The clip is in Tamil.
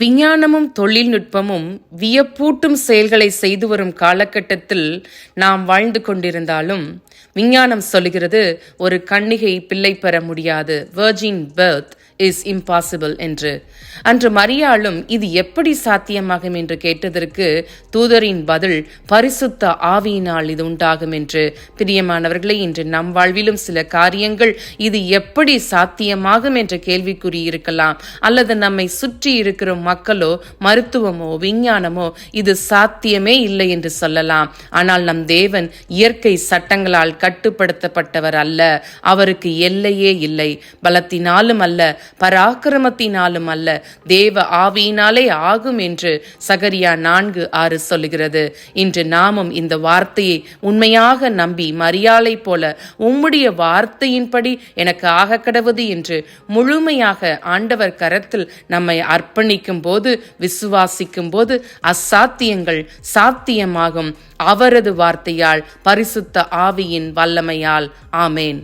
விஞ்ஞானமும் தொழில்நுட்பமும் வியப்பூட்டும் செயல்களை செய்து வரும் காலகட்டத்தில் நாம் வாழ்ந்து கொண்டிருந்தாலும் விஞ்ஞானம் சொல்லுகிறது ஒரு கண்ணிகை பிள்ளை பெற முடியாது. வெர்ஜின் பர்த் இஸ் இம்பாசிபிள் என்று. அன்று மரியாளும் இது எப்படி சாத்தியமாகும்? என்று கேட்டதற்கு தூதரின் பதில் பரிசுத்த ஆவியினால் இது உண்டாகும் என்று. பிரியமானவர்களே இன்று நம் வாழ்விலும் சில காரியங்கள் இது எப்படி சாத்தியமாகும் என்ற கேள்விக்குறி இருக்கலாம். அல்லது நம்மை சுற்றி இருக்கிற மக்களோ மருத்துவமோ விஞ்ஞானமோ இது சாத்தியமே இல்லை என்று சொல்லலாம். ஆனால் நம் தேவன் இயற்கை சட்டங்களால் கட்டுப்படுத்தப்பட்டவர் அல்ல. அவருக்கு எல்லையே இல்லை. பலத்தினாலும் அல்ல பராக்கிரமத்தினாலும் அல்ல தேவ ஆவியினாலே ஆகும் என்று சகரியா நான்கு ஆறு சொல்லுகிறது. இன்று நாமும் இந்த வார்த்தையை உண்மையாக நம்பி மரியாதை போல உம்முடைய வார்த்தையின்படி எனக்கு ஆக கடவுது என்று முழுமையாக ஆண்டவர் கரத்தில் நம்மை அர்ப்பணிக்கும் போது விசுவாசிக்கும் போது அசாத்தியங்கள் சாத்தியமாகும். அவரது வார்த்தையால் பரிசுத்த ஆவியின் வல்லமையால். ஆமேன்.